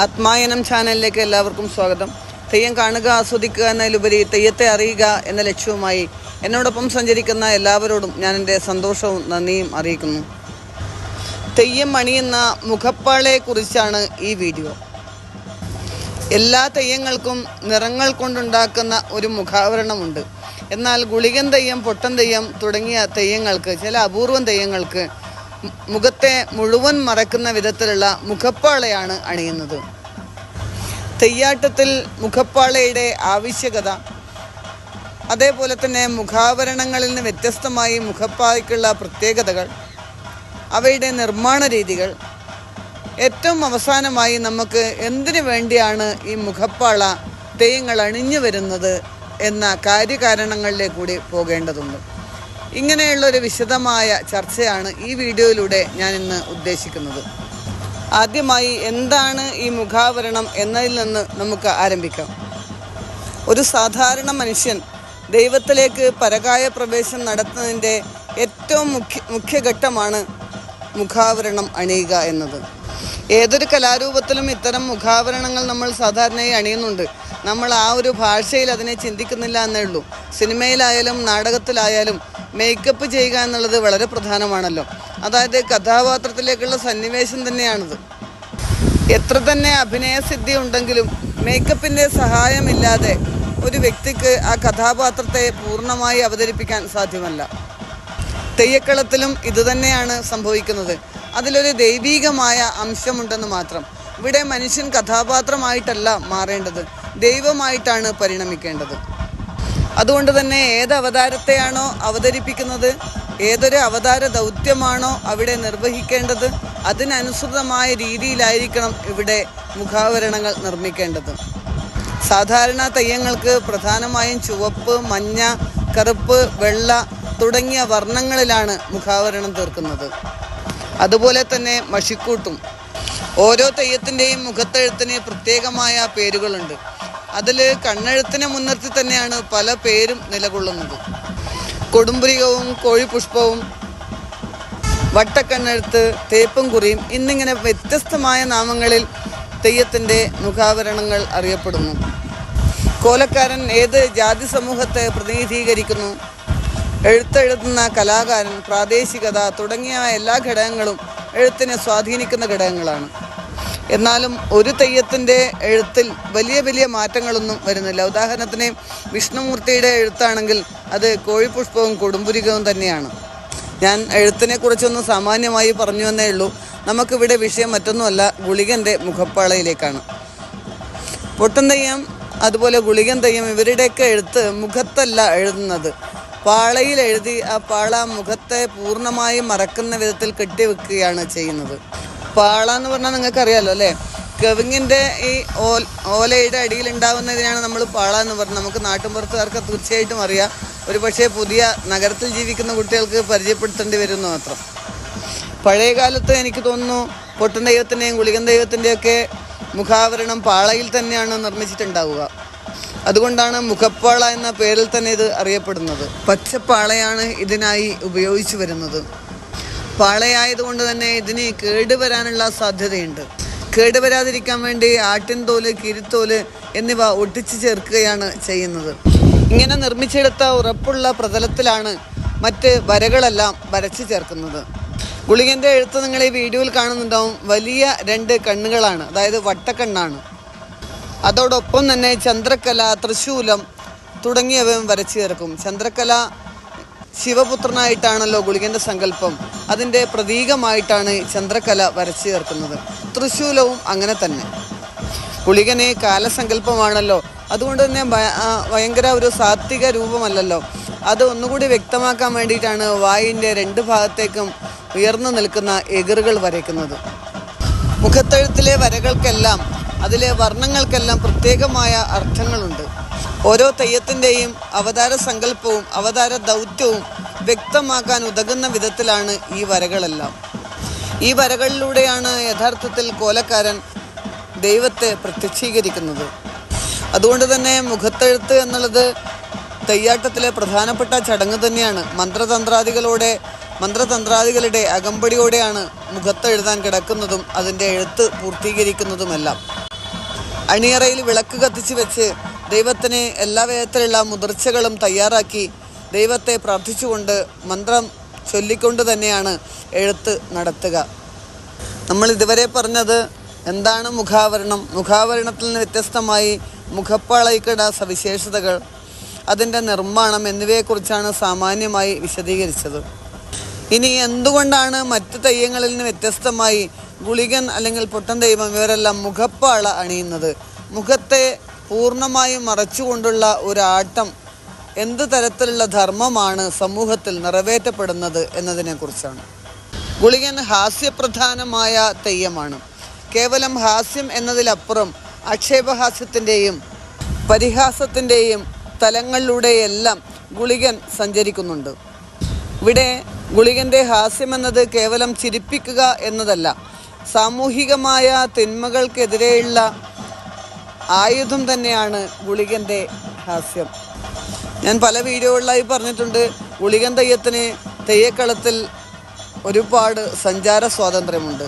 ആത്മായനം ചാനലിലേക്ക് എല്ലാവർക്കും സ്വാഗതം. തെയ്യം കാണുക ആസ്വദിക്കുക എന്നതിലുപരി തെയ്യത്തെ അറിയുക എന്ന ലക്ഷ്യവുമായി എന്നോടൊപ്പം സഞ്ചരിക്കുന്ന എല്ലാവരോടും ഞാൻ എന്റെ സന്തോഷവും നന്ദിയും അറിയിക്കുന്നു. തെയ്യം അണിയുന്ന മുഖപ്പാളയെക്കുറിച്ചാണ് ഈ വീഡിയോ. എല്ലാ തെയ്യങ്ങൾക്കും നിറങ്ങൾ കൊണ്ടുണ്ടാക്കുന്ന ഒരു മുഖാവരണമുണ്ട്. എന്നാൽ ഗുളികൻ തെയ്യം പൊട്ടൻ തെയ്യം തുടങ്ങിയ തെയ്യങ്ങൾക്ക് ചില അപൂർവം തെയ്യങ്ങൾക്ക് മുഖത്തെ മുഴുവൻ മറക്കുന്ന വിധത്തിലുള്ള മുഖപ്പാളയാണ് അണിയുന്നത്. തെയ്യാട്ടത്തിൽ മുഖപ്പാളയുടെ ആവശ്യകത അതേപോലെ തന്നെ മുഖാവരണങ്ങളിൽ നിന്ന് വ്യത്യസ്തമായി മുഖപ്പായ്ക്കുള്ള പ്രത്യേകതകൾ അവയുടെ നിർമ്മാണ രീതികൾ. ഏറ്റവും അവസാനമായി നമുക്ക് എന്തിനു വേണ്ടിയാണ് ഈ മുഖപ്പാള തെയ്യങ്ങൾ അണിഞ്ഞു വരുന്നത് എന്ന കാര്യകാരണങ്ങളിലേക്ക് കൂടി പോകേണ്ടതുണ്ട്. ഇങ്ങനെയുള്ളൊരു വിശദമായ ചർച്ചയാണ് ഈ വീഡിയോയിലൂടെ ഞാൻ ഇന്ന് ഉദ്ദേശിക്കുന്നത്. ആദ്യമായി എന്താണ് ഈ മുഖാവരണം എന്നതിൽ നിന്ന് നമുക്ക് ആരംഭിക്കാം. ഒരു സാധാരണ മനുഷ്യൻ ദൈവത്തിലേക്ക് പരകായ പ്രവേശം നടത്തുന്നതിന്റെ ഏറ്റവും മുഖ്യ മുഖ്യഘട്ടമാണ് മുഖാവരണം അണിയുക എന്നത്. ഏതൊരു കലാരൂപത്തിലും ഇത്തരം മുഖാവരണങ്ങൾ നമ്മൾ സാധാരണയായി അണിയുന്നുണ്ട്. നമ്മൾ ആ ഒരു ഭാഷയിൽ അതിനെ ചിന്തിക്കുന്നില്ല എന്നേ ഉള്ളൂ. സിനിമയിലായാലും നാടകത്തിലായാലും മേക്കപ്പ് ചെയ്യുക എന്നുള്ളത് വളരെ പ്രധാനമാണല്ലോ. അതായത് കഥാപാത്രത്തിലേക്കുള്ള സന്നിവേശം തന്നെയാണത്. എത്ര തന്നെ അഭിനയസിദ്ധി ഉണ്ടെങ്കിലും മേക്കപ്പിന്റെ സഹായമില്ലാതെ ഒരു വ്യക്തിക്ക് ആ കഥാപാത്രത്തെ പൂർണമായി അവതരിപ്പിക്കാൻ സാധ്യമല്ല. തെയ്യക്കളത്തിലും ഇതുതന്നെയാണ് സംഭവിക്കുന്നത്. അതിലൊരു ദൈവീകമായ അംശമുണ്ടെന്ന് മാത്രം. ഇവിടെ മനുഷ്യൻ കഥാപാത്രമായിട്ടല്ല മാറേണ്ടത്. ദൈവമായിട്ടാണ് പരിണമിക്കേണ്ടത്. അതുകൊണ്ട് തന്നെ ഏത് അവതാരത്തെയാണോ അവതരിപ്പിക്കുന്നത് ഏതൊരു അവതാര ദൗത്യമാണോ അവിടെ നിർവഹിക്കേണ്ടത് അതിനനുസൃതമായ രീതിയിലായിരിക്കണം ഇവിടെ മുഖാവരണങ്ങൾ നിർമ്മിക്കേണ്ടത്. സാധാരണ തെയ്യങ്ങൾക്ക് പ്രധാനമായും ചുവപ്പ് മഞ്ഞ കറുപ്പ് വെള്ള തുടങ്ങിയ വർണങ്ങളിലാണ് മുഖാവരണം തീർക്കുന്നത്. അതുപോലെ തന്നെ മഷിക്കൂട്ടും. ഓരോ തെയ്യത്തിന്റെയും മുഖത്തെഴുത്തിന് പ്രത്യേകമായ പേരുകളുണ്ട്. അതിൽ കണ്ണെഴുത്തിനെ മുൻനിർത്തി തന്നെയാണ് പല പേരും നിലകൊള്ളുന്നത്. കൊടുമ്പുരികവും കോഴിപുഷ്പവും വട്ടക്കണ്ണെഴുത്ത് തേപ്പും കുറിയും എന്നിങ്ങനെ വ്യത്യസ്തമായ നാമങ്ങളിൽ തെയ്യത്തിന്റെ മുഖാവരണങ്ങൾ അറിയപ്പെടുന്നു. കോലക്കാരൻ ഏത് ജാതി സമൂഹത്തെ പ്രതിനിധീകരിക്കുന്നു? എഴുത്തെഴുതുന്ന കലാകാരൻ പ്രാദേശികത തുടങ്ങിയ എല്ലാ ഘടകങ്ങളും എഴുത്തിനെ സ്വാധീനിക്കുന്ന ഘടകങ്ങളാണ്. എന്നാലും ഒരു തെയ്യത്തിന്റെ എഴുത്തിൽ വലിയ വലിയ മാറ്റങ്ങളൊന്നും വരുന്നില്ല. ഉദാഹരണത്തിന് വിഷ്ണുമൂർത്തിയുടെ എഴുത്താണെങ്കിൽ അത് കോഴിപ്പുഷ്പവും കൊടുമ്പുരികവും തന്നെയാണ്. ഞാൻ എഴുത്തിനെ കുറിച്ചൊന്ന് സാമാന്യമായി പറഞ്ഞു എന്നേ ഉള്ളൂ. നമുക്കിവിടെ വിഷയം മറ്റൊന്നുമല്ല ഗുളികന്റെ മുഖപ്പാളയിലേക്കാണ്. പൊട്ടൻ തെയ്യം അതുപോലെ ഗുളികൻ തെയ്യം ഇവരുടെയൊക്കെ എഴുത്ത് മുഖത്തല്ല എഴുതുന്നത്. പാളയിൽ എഴുതി ആ പാള മുഖത്തെ പൂർണമായും മറക്കുന്ന വിധത്തിൽ കെട്ടിവെക്കുകയാണ് ചെയ്യുന്നത്. പാള എന്ന് പറഞ്ഞാൽ നിങ്ങൾക്ക് അറിയാലോ അല്ലേ? കവിങ്ങിന്റെ ഈ ഓൽ ഓലയുടെ അടിയിൽ ഉണ്ടാവുന്നതിനാണ് നമ്മൾ പാള എന്ന് പറഞ്ഞത് നമുക്ക് നാട്ടുമ്പുറത്തുകാർക്ക് തീർച്ചയായിട്ടും അറിയാം. ഒരു പക്ഷേ പുതിയ നഗരത്തിൽ ജീവിക്കുന്ന കുട്ടികൾക്ക് പരിചയപ്പെടുത്തേണ്ടി വരുന്നു മാത്രം. പഴയ കാലത്ത് എനിക്ക് തോന്നുന്നു പൊട്ടൻ ദൈവത്തിന്റെയും ഗുളികൻ ദൈവത്തിന്റെയൊക്കെ മുഖാവരണം പാളയിൽ തന്നെയാണ് നിർമ്മിച്ചിട്ടുണ്ടാവുക. അതുകൊണ്ടാണ് മുഖപ്പാള എന്ന പേരിൽ തന്നെ ഇത് അറിയപ്പെടുന്നത്. പച്ചപ്പാളയാണ് ഇതിനായി ഉപയോഗിച്ചു വരുന്നത്. പാളയായതുകൊണ്ട് തന്നെ ഇതിന് കേടുവരാനുള്ള സാധ്യതയുണ്ട്. കേടുവരാതിരിക്കാൻ വേണ്ടി ആട്ടിൻതോൽ കിരുത്തോൽ എന്നിവ ഒട്ടിച്ചു ചേർക്കുകയാണ് ചെയ്യുന്നത്. ഇങ്ങനെ നിർമ്മിച്ചെടുത്ത ഉറപ്പുള്ള പ്രതലത്തിലാണ് മറ്റ് വരകളെല്ലാം വരച്ചു ചേർക്കുന്നത്. ഗുളികന്റെ എഴുത്ത് നിങ്ങൾ ഈ വീഡിയോയിൽ കാണുന്നുണ്ടാവും. വലിയ രണ്ട് കണ്ണുകളാണ് അതായത് വട്ടക്കണ്ണാണ്. അതോടൊപ്പം തന്നെ ചന്ദ്രക്കല തൃശൂലം തുടങ്ങിയവയും വരച്ചു ചേർക്കും. ചന്ദ്രക്കല ശിവപുത്രനായിട്ടാണല്ലോ ഗുളികന്റെ സങ്കല്പം. അതിന്റെ പ്രതീകമായിട്ടാണ് ചന്ദ്രകല വരച്ചു ചേർക്കുന്നത്. തൃശൂലവും അങ്ങനെ തന്നെ. ഗുളികനെ കാലസങ്കല്പമാണല്ലോ. അതുകൊണ്ട് തന്നെ ഭയങ്കര ഒരു സാത്വിക രൂപമല്ലല്ലോ. അത് ഒന്നുകൂടി വ്യക്തമാക്കാൻ വേണ്ടിയിട്ടാണ് വായിന്റെ രണ്ട് ഭാഗത്തേക്കും ഉയർന്നു നിൽക്കുന്ന എതിറുകൾ വരയ്ക്കുന്നത്. മുഖത്തെഴുത്തിലെ വരകൾക്കെല്ലാം അതിലെ വർണങ്ങൾക്കെല്ലാം പ്രത്യേകമായ അർത്ഥങ്ങളുണ്ട്. ഓരോ തെയ്യത്തിന്റെയും അവതാര സങ്കല്പവും അവതാര ദൗത്യവും വ്യക്തമാക്കാൻ ഉതകുന്ന വിധത്തിലാണ് ഈ വരകളെല്ലാം. ഈ വരകളിലൂടെയാണ് യഥാർത്ഥത്തിൽ കോലക്കാരൻ ദൈവത്തെ പ്രത്യക്ഷീകരിക്കുന്നത്. അതുകൊണ്ട് തന്നെ മുഖത്തെഴുത്ത് എന്നുള്ളത് തെയ്യാട്ടത്തിലെ പ്രധാനപ്പെട്ട ചടങ്ങ് തന്നെയാണ്. മന്ത്രതന്ത്രാദികളോടെ മന്ത്രതന്ത്രാദികളുടെ അകമ്പടിയോടെയാണ് മുഖത്തെഴുതാൻ കിടക്കുന്നതും അതിന്റെ എഴുത്ത് പൂർത്തീകരിക്കുന്നതുമെല്ലാം. അണിയറയിൽ വിളക്ക് കത്തിച്ച് വെച്ച് ദൈവത്തിന് എല്ലാ വിധത്തിലുള്ള മുതിർച്ചകളും തയ്യാറാക്കി ദൈവത്തെ പ്രാർത്ഥിച്ചുകൊണ്ട് മന്ത്രം ചൊല്ലിക്കൊണ്ട് തന്നെയാണ് എഴുത്ത് നടത്തുക. നമ്മൾ ഇതുവരെ പറഞ്ഞത് എന്താണ് മുഖാവരണം? മുഖാവരണത്തിൽ നിന്ന് വ്യത്യസ്തമായി മുഖപ്പാളയ്ക്കട സവിശേഷതകൾ അതിന്റെ നിർമ്മാണം എന്നിവയെക്കുറിച്ചാണ് സാമാന്യമായി വിശദീകരിച്ചത്. ഇനി എന്തുകൊണ്ടാണ് മറ്റ് തെയ്യങ്ങളിൽ നിന്ന് വ്യത്യസ്തമായി ഗുളികൻ അല്ലെങ്കിൽ പൊട്ടൻ ദൈവം ഇവരെല്ലാം മുഖപ്പാള അണിയുന്നത്? മുഖത്തെ പൂർണമായും മറച്ചുകൊണ്ടുള്ള ഒരാട്ടം എന്ത് തരത്തിലുള്ള ധർമ്മമാണ് സമൂഹത്തിൽ നിറവേറ്റപ്പെടുന്നത് എന്നതിനെക്കുറിച്ചാണ്. ഗുളികൻ ഹാസ്യപ്രധാനമായ തെയ്യമാണ്. കേവലം ഹാസ്യം എന്നതിലപ്പുറം ആക്ഷേപഹാസ്യത്തിന്റെയും പരിഹാസത്തിന്റെയും തലങ്ങളിലൂടെയെല്ലാം ഗുളികൻ സഞ്ചരിക്കുന്നുണ്ട്. ഇവിടെ ഗുളികന്റെ ഹാസ്യമെന്നത് കേവലം ചിരിപ്പിക്കുക എന്നതല്ല സാമൂഹികമായ തിന്മകൾക്കെതിരെയുള്ള ആയുധം തന്നെയാണ് ഗുളികന്റെ ഹാസ്യം. ഞാൻ പല വീഡിയോകളിലായി പറഞ്ഞിട്ടുണ്ട് ഗുളികൻ തെയ്യത്തിന് തെയ്യക്കളത്തിൽ ഒരുപാട് സഞ്ചാര സ്വാതന്ത്ര്യമുണ്ട്.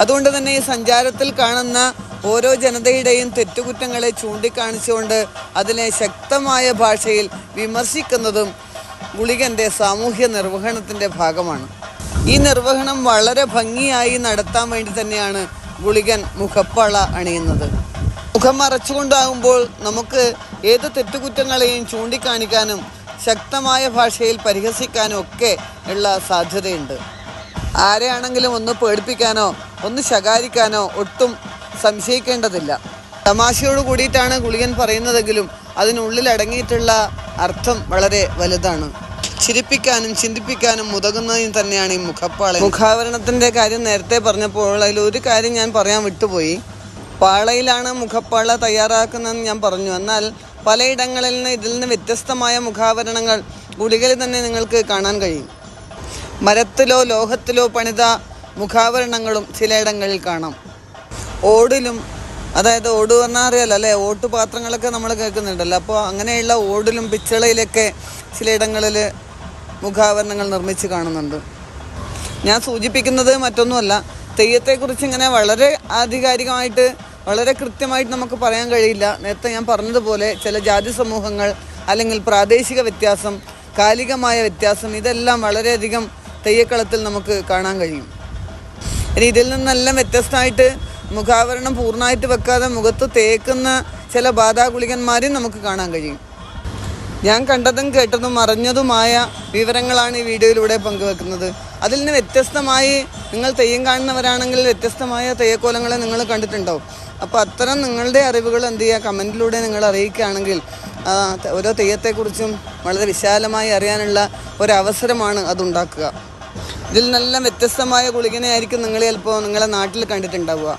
അതുകൊണ്ട് തന്നെ ഈ സഞ്ചാരത്തിൽ കാണുന്ന ഓരോ ജനതയുടെയും തെറ്റുകുറ്റങ്ങളെ ചൂണ്ടിക്കാണിച്ചുകൊണ്ട് അതിനെ ശക്തമായ ഭാഷയിൽ വിമർശിക്കുന്നതും ഗുളികന്റെ സാമൂഹ്യ നിർവഹണത്തിന്റെ ഭാഗമാണ്. ഈ നിർവഹണം വളരെ ഭംഗിയായി നടത്താൻ വേണ്ടി തന്നെയാണ് ഗുളികൻ മുഖപ്പള അണിയുന്നത്. മുഖം മറച്ചുകൊണ്ടാകുമ്പോൾ നമുക്ക് ഏത് തെറ്റുകുറ്റങ്ങളെയും ചൂണ്ടിക്കാണിക്കാനും ശക്തമായ ഭാഷയിൽ പരിഹസിക്കാനും ഒക്കെ ഉള്ള സാധ്യതയുണ്ട്. ആരെയാണെങ്കിലും ഒന്ന് പേടിപ്പിക്കാനോ ഒന്ന് ശകാരിക്കാനോ ഒട്ടും സംശയിക്കേണ്ടതില്ല. തമാശയോട് കൂടിയിട്ടാണ് ഗുളികൻ പറയുന്നതെങ്കിലും അതിനുള്ളിൽ അടങ്ങിയിട്ടുള്ള അർത്ഥം വളരെ വലുതാണ്. ചിരിപ്പിക്കാനും ചിന്തിപ്പിക്കാനും ഉതകുന്നതും തന്നെയാണ് ഈ മുഖപ്പാള മുഖാവരണത്തിന്റെ കാര്യം നേരത്തെ പറഞ്ഞപ്പോൾ അതിൽ ഒരു കാര്യം ഞാൻ പറയാൻ വിട്ടുപോയി. പാളയിലാണ് മുഖപ്പാള തയ്യാറാക്കുന്നതെന്ന് ഞാൻ പറഞ്ഞു. എന്നാൽ പലയിടങ്ങളിൽ നിന്ന് ഇതിൽ നിന്ന് വ്യത്യസ്തമായ മുഖാവരണങ്ങൾ ഗുളികയിൽ തന്നെ നിങ്ങൾക്ക് കാണാൻ കഴിയും. മരത്തിലോ ലോഹത്തിലോ പണിത മുഖാവരണങ്ങളും ചിലയിടങ്ങളിൽ കാണാം. ഓടിലും അതായത് ഓട് പറഞ്ഞാൽ അറിയാലോ അല്ലേ? ഓട്ടുപാത്രങ്ങളൊക്കെ നമ്മൾ കേൾക്കുന്നുണ്ടല്ലോ. അപ്പോൾ അങ്ങനെയുള്ള ഓടിലും പിച്ചളയിലൊക്കെ ചിലയിടങ്ങളിൽ മുഖാവരണങ്ങൾ നിർമ്മിച്ച് കാണുന്നുണ്ട്. ഞാൻ സൂചിപ്പിക്കുന്നത് മറ്റൊന്നുമല്ല. തെയ്യത്തെക്കുറിച്ച് ഇങ്ങനെ വളരെ ആധികാരികമായിട്ട് വളരെ കൃത്യമായിട്ട് നമുക്ക് പറയാൻ കഴിയില്ല. നേരത്തെ ഞാൻ പറഞ്ഞതുപോലെ ചില ജാതി സമൂഹങ്ങൾ അല്ലെങ്കിൽ പ്രാദേശിക വ്യത്യാസം കാലികമായ വ്യത്യാസം ഇതെല്ലാം വളരെയധികം തെയ്യക്കളത്തിൽ നമുക്ക് കാണാൻ കഴിയും. ഇനി ഇതിൽ നിന്നെല്ലാം വ്യത്യസ്തമായിട്ട് മുഖാവരണം പൂർണമായിട്ട് വെക്കാതെ മുഖത്ത് തേക്കുന്ന ചില ബാധാഗുളികന്മാരെയും നമുക്ക് കാണാൻ കഴിയും. ഞാൻ കണ്ടതും കേട്ടതും അറിഞ്ഞതുമായ വിവരങ്ങളാണ് ഈ വീഡിയോയിലൂടെ പങ്കുവെക്കുന്നത്. അതിൽ നിന്ന് വ്യത്യസ്തമായി നിങ്ങൾ തെയ്യം കാണുന്നവരാണെങ്കിൽ വ്യത്യസ്തമായ തെയ്യക്കോലങ്ങളെ നിങ്ങൾ കണ്ടിട്ടുണ്ടാവും. അപ്പോൾ അത്തരം നിങ്ങളുടെ അറിവുകൾ എന്ത് ചെയ്യുക കമന്റിലൂടെ നിങ്ങൾ അറിയിക്കുകയാണെങ്കിൽ ഓരോ തെയ്യത്തെക്കുറിച്ചും വളരെ വിശാലമായി അറിയാനുള്ള ഒരവസരമാണ് അതുണ്ടാക്കുക ഇതിൽ നല്ല വ്യത്യസ്തമായ ഗുളികനെ ആയിരിക്കും നിങ്ങൾ ചിലപ്പോൾ നിങ്ങളെ നാട്ടിൽ കണ്ടിട്ടുണ്ടാവുക.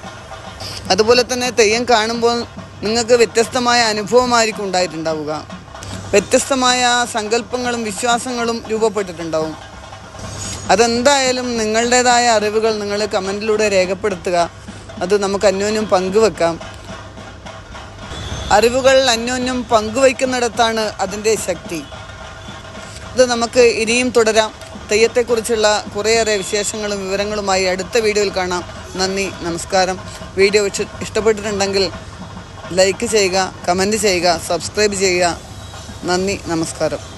അതുപോലെ തന്നെ തെയ്യം കാണുമ്പോൾ നിങ്ങൾക്ക് വ്യത്യസ്തമായ അനുഭവമായിരിക്കും ഉണ്ടായിട്ടുണ്ടാവുക. വ്യത്യസ്തമായ സങ്കല്പങ്ങളും വിശ്വാസങ്ങളും രൂപപ്പെട്ടിട്ടുണ്ടാവും. അതെന്തായാലും നിങ്ങളുടേതായ അറിവുകൾ നിങ്ങൾ കമന്റിലൂടെ രേഖപ്പെടുത്തുക. അത് നമുക്ക് അന്യോന്യം പങ്കുവെക്കാം. അറിവുകൾ അന്യോന്യം പങ്കുവയ്ക്കുന്നിടത്താണ് അതിന്റെ ശക്തി. ഇത് നമുക്ക് ഇനിയും തുടരാം. തെയ്യത്തെക്കുറിച്ചുള്ള കുറേയേറെ വിശേഷങ്ങളും വിവരങ്ങളുമായി അടുത്ത വീഡിയോയിൽ കാണാം. നന്ദി നമസ്കാരം. വീഡിയോ ഇഷ്ട- ഇഷ്ടപ്പെട്ടിട്ടുണ്ടെങ്കിൽ ലൈക്ക് ചെയ്യുക കമന്റ് ചെയ്യുക സബ്സ്ക്രൈബ് ചെയ്യുക. നന്ദി നമസ്കാരം.